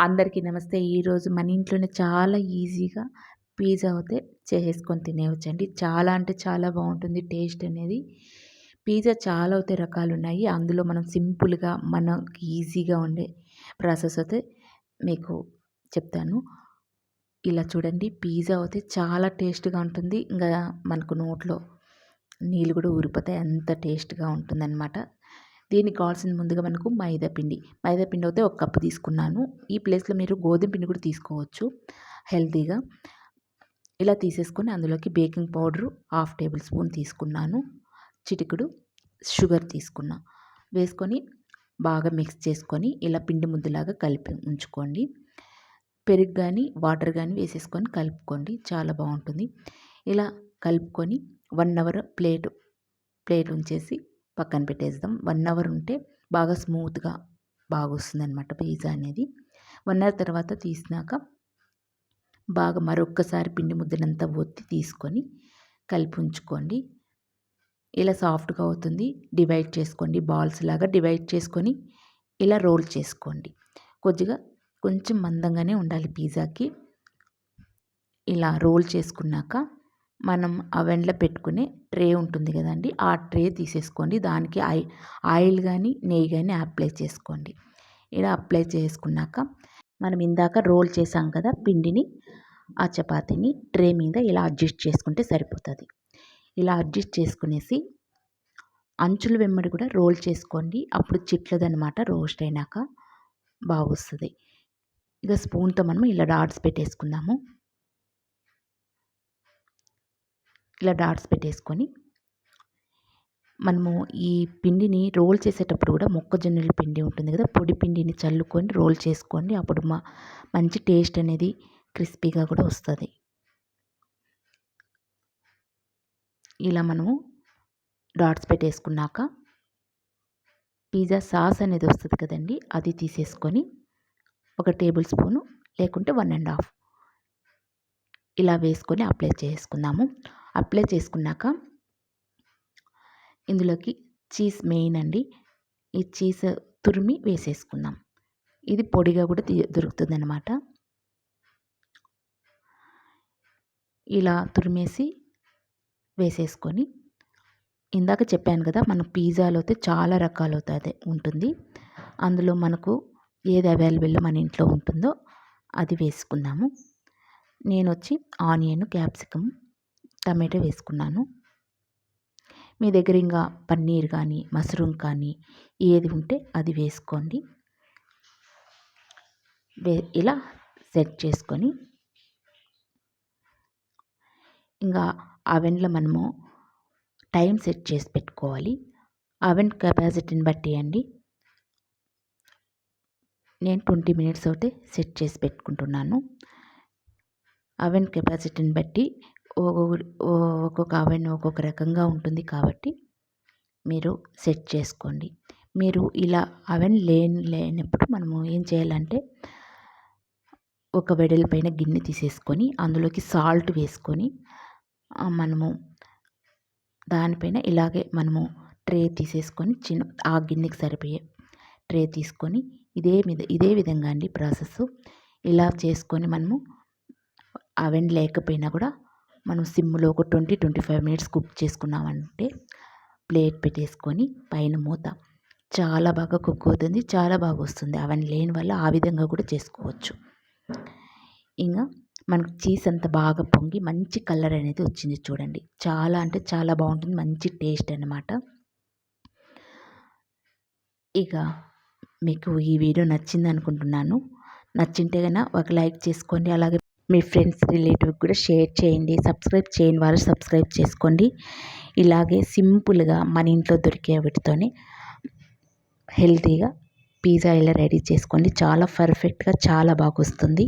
అందరికీ నమస్తే. ఈరోజు మన ఇంట్లోనే చాలా ఈజీగా పిజ్జా అయితే చేసుకొని తినేవచ్చండి. చాలా అంటే చాలా బాగుంటుంది టేస్ట్ అనేది. పిజ్జా చాలా అయితే రకాలు ఉన్నాయి. అందులో మనం సింపుల్గా మనకి ఈజీగా ఉండే ప్రాసెస్ అయితే మీకు చెప్తాను. ఇలా చూడండి. పిజ్జా అయితే చాలా టేస్ట్గా ఉంటుంది. ఇంకా మనకు నోట్లో నీళ్ళు కూడా ఊరిపోతాయి. అంత టేస్ట్గా ఉంటుందన్నమాట. దీనికి కావాల్సిన ముందుగా మనకు మైదా పిండి. మైదా పిండి అయితే ఒక కప్పు తీసుకున్నాను. ఈ ప్లేస్లో మీరు గోధుమ పిండి కూడా తీసుకోవచ్చు. హెల్తీగా. ఇలా తీసేసుకొని అందులోకి baking powder half tablespoon తీసుకున్నాను. చిటికుడు షుగర్ తీసుకున్నా. వేసుకొని బాగా మిక్స్ చేసుకొని ఇలా పిండి ముద్దలాగా కలిపి ఉంచుకోండి. పెరుగు కానీ వాటర్ కానీ వేసేసుకొని కలుపుకోండి. చాలా బాగుంటుంది. ఇలా కలుపుకొని వన్ అవర్ ప్లేట్ ప్లేట్ ఉంచేసి పక్కన పెట్టేద్దాం. వన్ అవర్ ఉంటే బాగా స్మూత్గా బాగా వస్తుంది అనమాట పిజ్జా అనేది. వన్ అవర్ తర్వాత తీసినాక బాగా మరొక్కసారి పిండి ముద్దనంతా ఒత్తి తీసుకొని కలిపి ఉంచుకోండి ఇలా సాఫ్ట్గా అవుతుంది. డివైడ్ చేసుకోండి. బాల్స్ లాగా డివైడ్ చేసుకొని ఇలా రోల్ చేసుకోండి. కొద్దిగా కొంచెం మందంగానే ఉండాలి పిజ్జాకి. ఇలా రోల్ చేసుకున్నాక మనం అవెన్లో పెట్టుకునే ట్రే ఉంటుంది కదండి. ఆ ట్రే తీసేసుకోండి. దానికి ఆయి ఆయిల్ కానీ నెయ్యి కానీ అప్లై చేసుకోండి. ఇలా అప్లై చేసుకున్నాక మనం ఇందాక రోల్ చేసాం కదా పిండిని ఆ చపాతీని ట్రే మీద ఇలా అడ్జస్ట్ చేసుకుంటే సరిపోతుంది. ఇలా అడ్జస్ట్ చేసుకునేసి అంచులు వెంబడి కూడా రోల్ చేసుకోండి. అప్పుడు చిట్లదనమాట రోస్ట్ అయినాక బాగా వస్తుంది ఇక స్పూన్తో మనం ఇలా డాట్స్ పెట్టేసుకుందాము. ఇలా డాట్స్ పెట్టేసుకొని మనము ఈ పిండిని రోల్ చేసేటప్పుడు కూడా మొక్కజొన్నల పిండి ఉంటుంది కదా పొడి పిండిని చల్లుకొని రోల్ చేసుకోండి. అప్పుడు మా మంచి టేస్ట్ అనేది క్రిస్పీగా కూడా వస్తుంది. ఇలా మనము డాట్స్ పెట్టేసుకున్నాక పిజ్జా సాస్ అనేది వస్తుంది కదండి అది తీసేసుకొని ఒక టేబుల్ స్పూను లేకుంటే వన్ అండ్ హాఫ్ ఇలా వేసుకొని అప్లై చేసుకుందాము. అప్లై చేసుకున్నాక ఇందులోకి చీజ్ మెయిన్ అండి. ఈ చీజ్ తురిమి వేసేసుకుందాం. ఇది పొడిగా కూడా దొరుకుతుంది అనమాట ఇలా తురిమేసి వేసేసుకొని ఇందాక చెప్పాను కదా మన పిజ్జాలో అయితే చాలా రకాలు అవుతుంది ఉంటుంది. అందులో మనకు ఏది అవైలబుల్ మన ఇంట్లో ఉంటుందో అది వేసుకుందాము. నేను వచ్చి ఆనియన్ క్యాప్సికమ్ టమాటో వేసుకున్నాను. మీ దగ్గర ఇంకా పన్నీర్ కానీ మష్రూమ్ కానీ ఏది ఉంటే అది వేసుకోండి. ఇలా సెట్ చేసుకొని ఇంకా అవెన్లో మనము టైం సెట్ చేసి పెట్టుకోవాలి. అవెన్ కెపాసిటీని బట్టి అండి. నేను ట్వంటీ మినిట్స్ అయితే సెట్ చేసి పెట్టుకుంటున్నాను. అవెన్ కెపాసిటీని బట్టి ఒక్కొక్క అవెన్ ఒక్కొక్క రకంగా ఉంటుంది కాబట్టి మీరు సెట్ చేసుకోండి. మీరు ఇలా అవెన్ లేని లేనప్పుడు మనము ఏం చేయాలంటే ఒక వెడల్పైన గిన్నె తీసేసుకొని అందులోకి సాల్ట్ వేసుకొని మనము దానిపైన ఇలాగే మనము ట్రే తీసేసుకొని చిన్న ఆ గిన్నెకి సరిపోయే ట్రే తీసుకొని ఇదే మీద ఇదే విధంగా అండి ప్రాసెస్ ఇలా చేసుకొని మనము అవెన్ లేకపోయినా కూడా మనం సిమ్లో ఒక twenty twenty five minutes cook చేసుకున్నామంటే ప్లేట్ పెట్టేసుకొని పైన మూత. చాలా బాగా కుక్ అవుతుంది చాలా బాగా వస్తుంది. అవన్నీ లేని వల్ల ఆ విధంగా కూడా చేసుకోవచ్చు. ఇంకా మనకు చీజ్ అంత బాగా పొంగి మంచి కలర్ అనేది వచ్చింది చూడండి. చాలా అంటే చాలా బాగుంటుంది మంచి టేస్ట్ అనమాట ఇక మీకు ఈ వీడియో నచ్చింది అనుకుంటున్నాను. నచ్చింటే కన్నా ఒక లైక్ చేసుకోండి అలాగే మీ ఫ్రెండ్స్ రిలేటివ్ కూడా షేర్ చేయండి. సబ్స్క్రైబ్ చేయని వారు సబ్స్క్రైబ్ చేసుకోండి. ఇలాగే సింపుల్గా మన ఇంట్లో దొరికే వాటితోనే హెల్తీగా పిజ్జా ఇలా రెడీ చేసుకోండి చాలా పర్ఫెక్ట్గా చాలా బాగా వస్తుంది